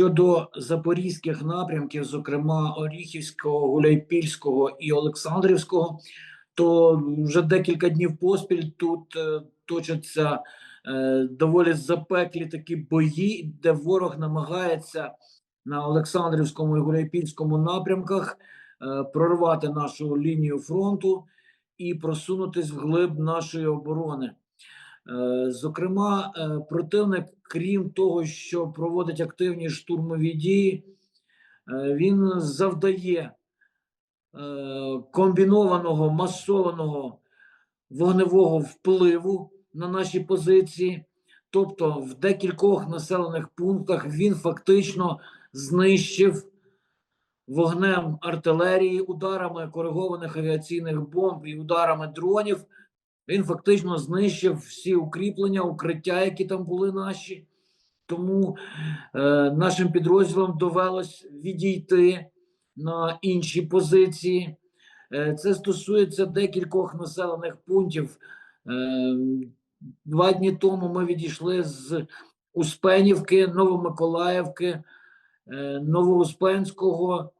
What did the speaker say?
Щодо запорізьких напрямків, зокрема Оріхівського, Гуляйпільського і Олександрівського, то вже декілька днів поспіль тут е, точаться е, доволі запеклі такі бої, де ворог намагається на Олександрівському і Гуляйпільському напрямках е, прорвати нашу лінію фронту і просунутись вглиб нашої оборони. Е, Зокрема, е, противник, крім того, що проводить активні штурмові дії, е, він завдає комбінованого масованого вогневого впливу на наші позиції. Тобто, в декількох населених пунктах він фактично знищив вогнем артилерії, ударами коригованих авіаційних бомб і ударами дронів. Він фактично знищив всі укріплення, укриття, які там були наші. Тому е, нашим підрозділам довелось відійти на інші позиції. Е, це стосується декількох населених пунктів. Е, два дні тому ми відійшли з Успенівки, Новомиколаївки, е, Новоуспенського